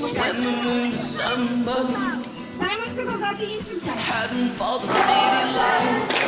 Swimming in December. Heading for the city lights.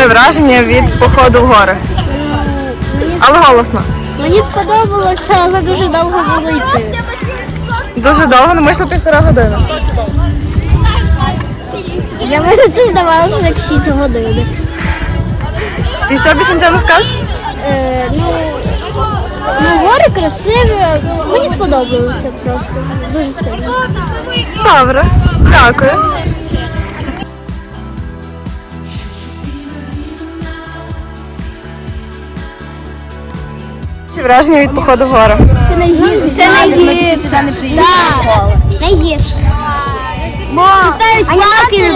Розкажи враження від походу в гори. Але голосно. Мені сподобалося, але дуже довго було йти. Дуже довго, ну ми йшли півтора години. Для мене це здавалося як 6 годин. І все більше нічого не скажеш? Е, ну, ну, гори красиві. Мені сподобалося просто. Дуже сильно. Добре, дякую. Чи враження від походу в гори? Це найгірше. Це найгірше. Так, найгірше. Бо палки.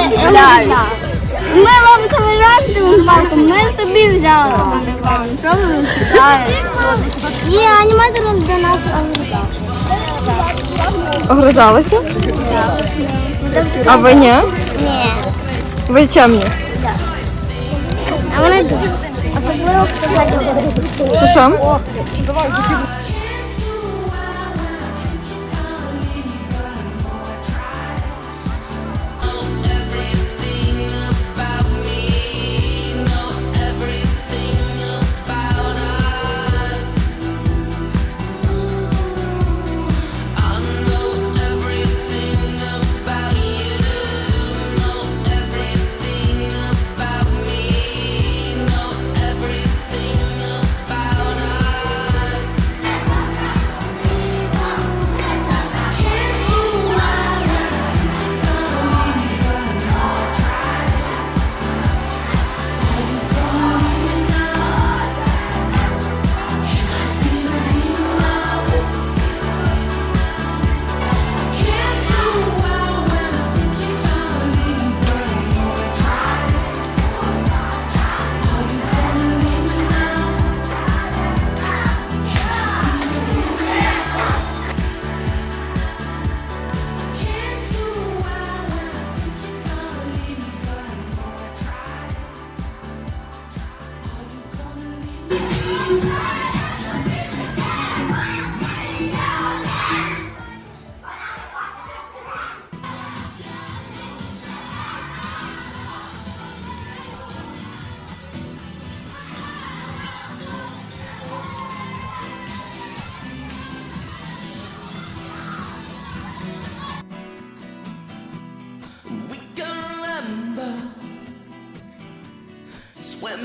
Ми вам камеранти палку, ми собі взяли. Пробуємо? І аніматор до нас. Огризалися? А ви ні? Ні. Ви чемні? А вони дуже. Що що?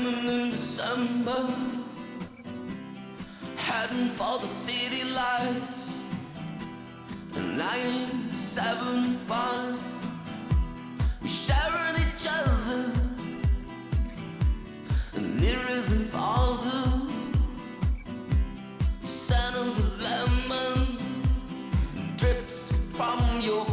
Swimming in December, heading for the city lights. Nine, seven, five. We sharing each other, and nearer than father. Scent of the lemon drips from your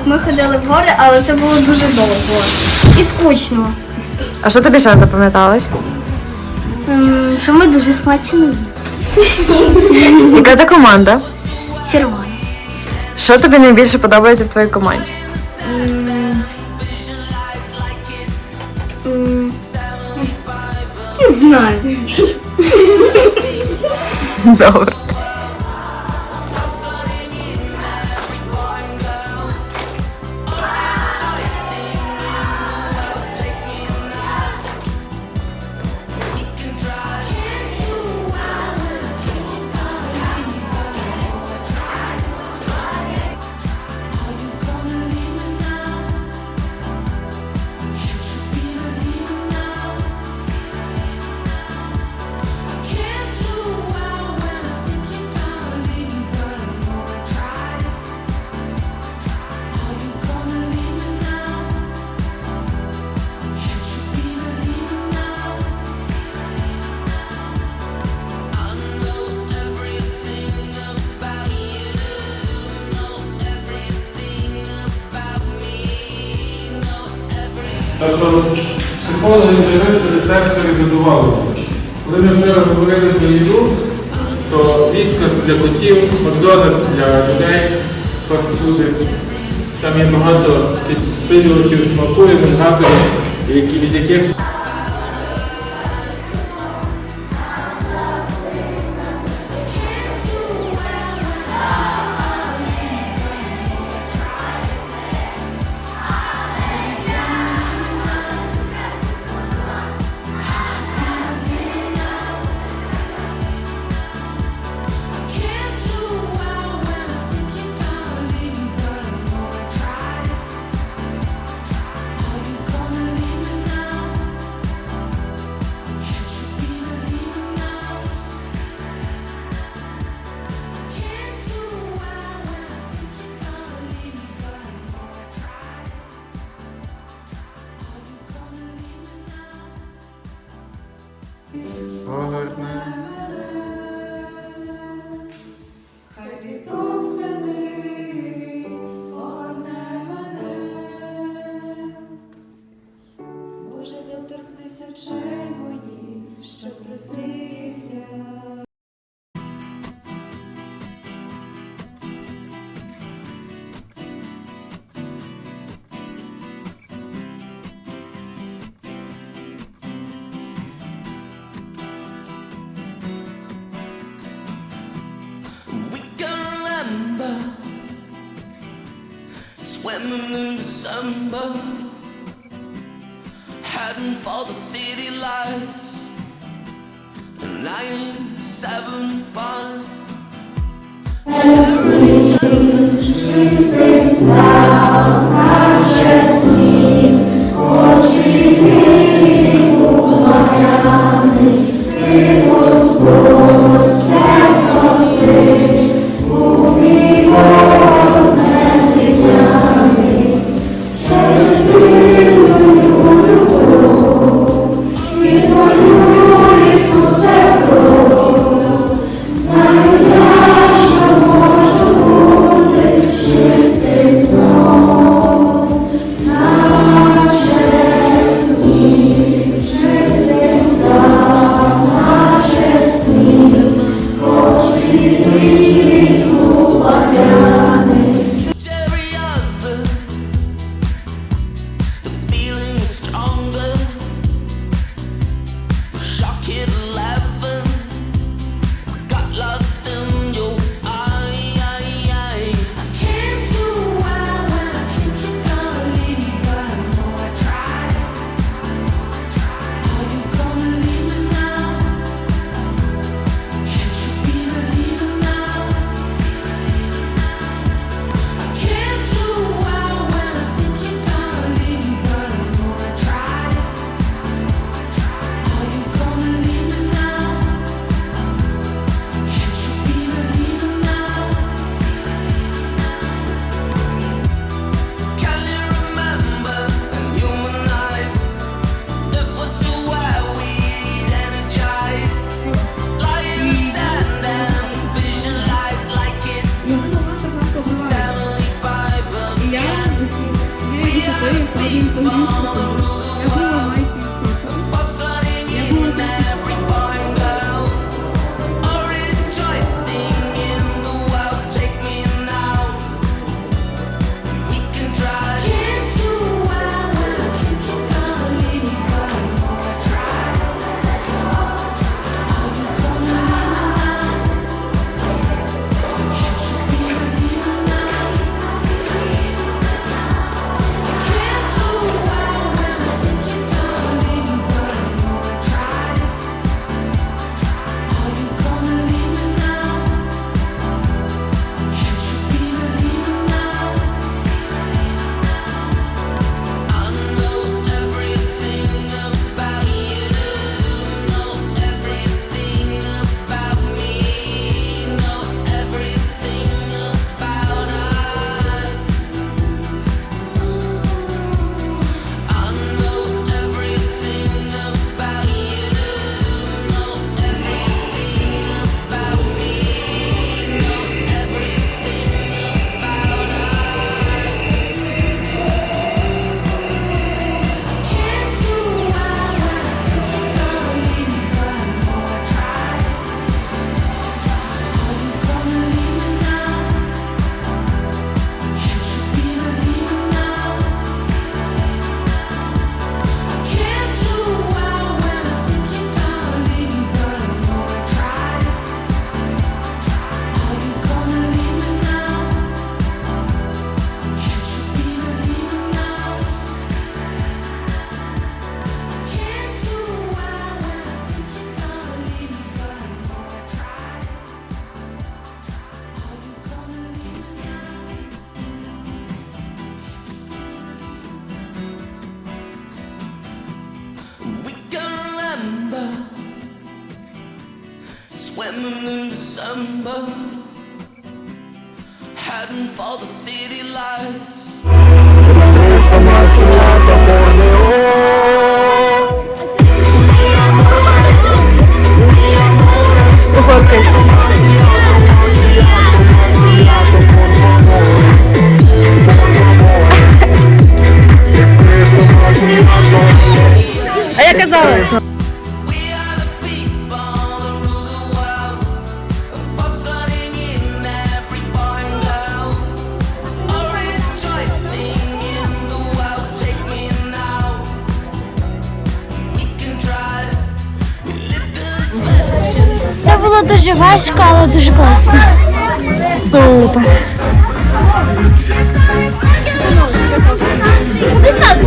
як ми ходили в гори, але це було дуже довго і скучно. А що тобі ще запам'яталось? М, Що ми дуже смачні. Яка ти команда? Червоні. Що тобі найбільше подобається в твоїй команді? Не знаю. Добре. Вже вивчили серце. Коли ми вчора говорили про їду, то віскас для котів, Макдональдс для людей, фастфуди. Там є багато підсилювачів смаку, і від яких tu swimming in December, heading for the city lights. Nine seven five. Jamming in December, heading for the city lights. Важко, але дуже класно. Супер. Куди саду?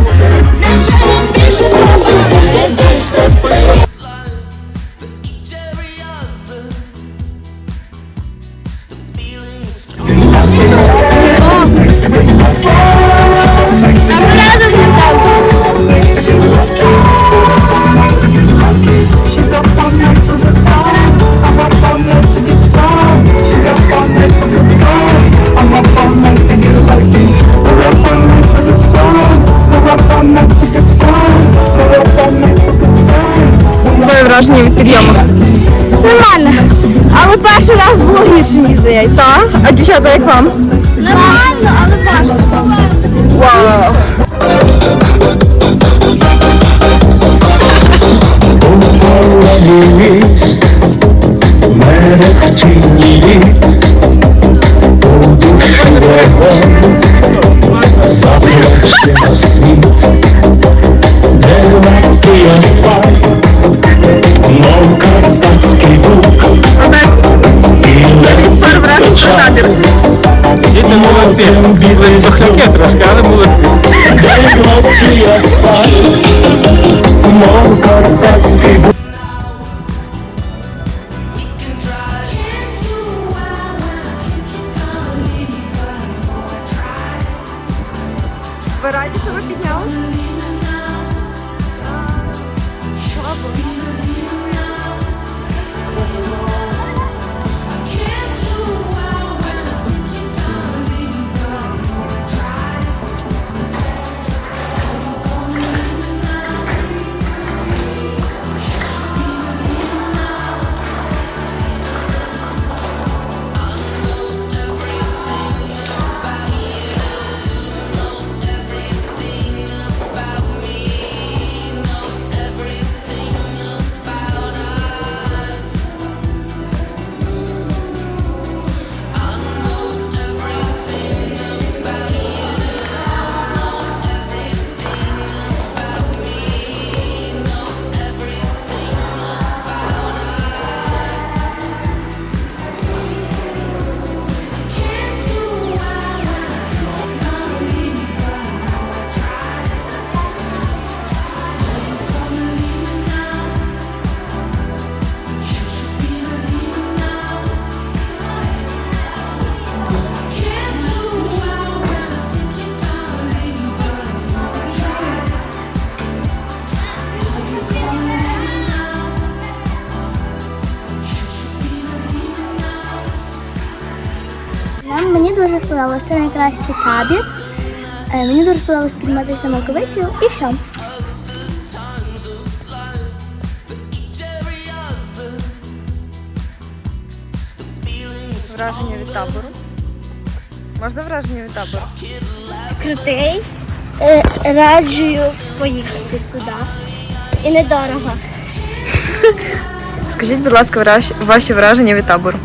Враження від підйому. Нормально. Але перший раз було гірше, ніж здається. Так? А дівчата, як вам? Нормально, але важко. Вау. міст, мерехтінні у душі вогонь, запрячте на світ, молодці. Були трошки, але молодці. Це найкращий табір. Е, Мені дуже сподобалось підніматися на Маковицю і все. Враження від табору. Можна враження від табору? Крутий. Е, Раджую поїхати сюди. І недорого. Скажіть, будь ласка, ваші враження від табору.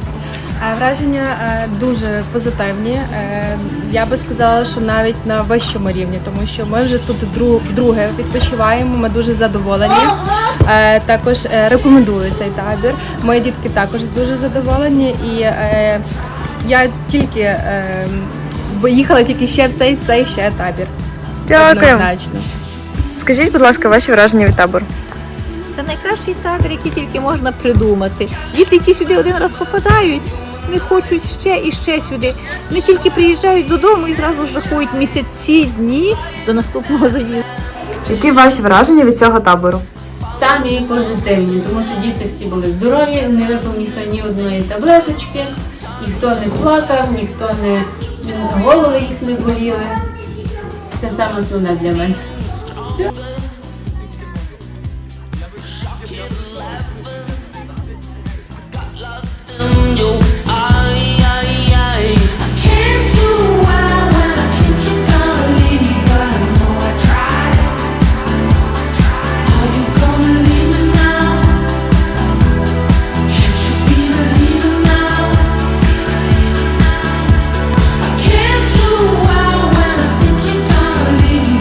Е, Враження е, дуже позитивні. Е, Я би сказала, що навіть на вищому рівні, тому що ми вже тут дру- вдруге відпочиваємо. Ми дуже задоволені. Також рекомендую цей табір. Мої дітки також дуже задоволені. І я тільки е, бо їхала тільки ще в цей, цей ще табір. Дякую. Однозначно. Скажіть, будь ласка, ваші враження від табору. Це найкращий табір, який тільки можна придумати. Діти, які сюди один раз попадають, не хочуть ще і ще сюди. Не тільки приїжджають додому і зразу ж рахують місяці, дні до наступного заїзду. Які ваші враження від цього табору? самі позитивні, тому що діти всі були здорові, не випив ніхто ні одної таблеточки, ніхто не плакав, ніхто не голови їх не боліли. Це саме основне для мене.